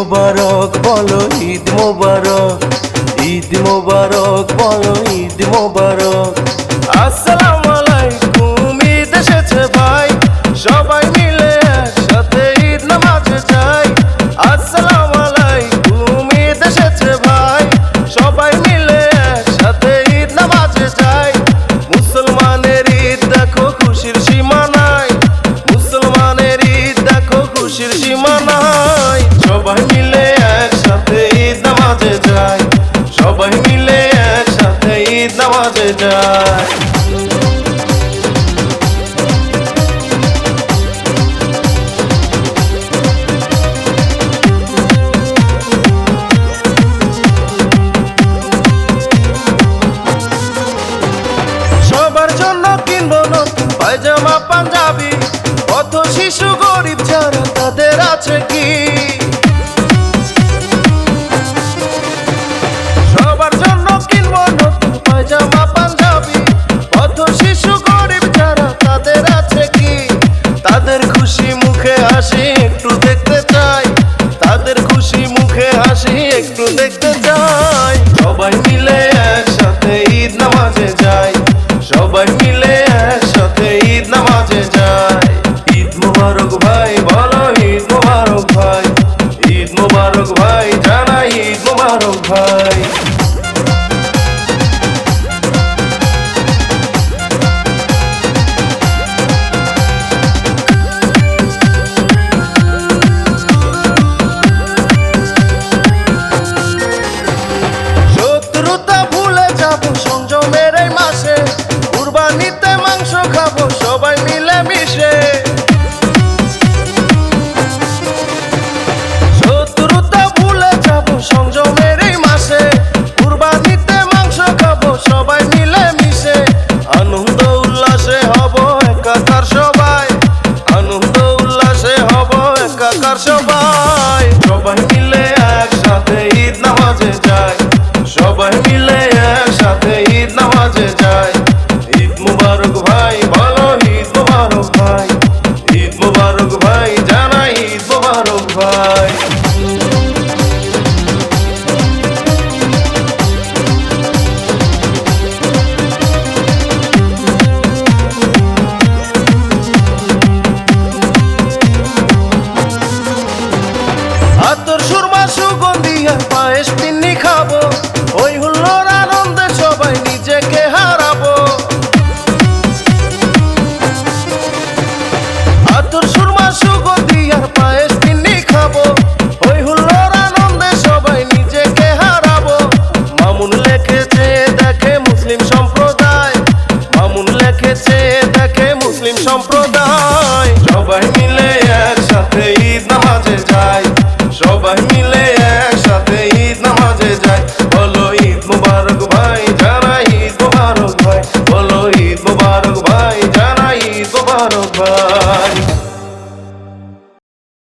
মোবারক বলো ঈদ মোবারক। ঈদ মোবারক বলো ঈদ মোবারক। আসসালাম জয়। সবার জন্য কিনবো নতুন পায়জামা পাঞ্জাবি। কত শিশু গরিব যারা তাদের আছে কি? মোবারক ভাই, বলো ঈদ মোবারক ভাই। ঈদ মোবারক ভাই জানা ঈদ মোবারক ভাই। সবাই মিলেমিশে সবাই মিলে একসাথে ঈদ নামাজে দেখে চেয়ে দেখে মুসলিম সম্প্রদায়। সবাই মিলে একসাথে ঈদ নামাজে যায়। সবাই মিলে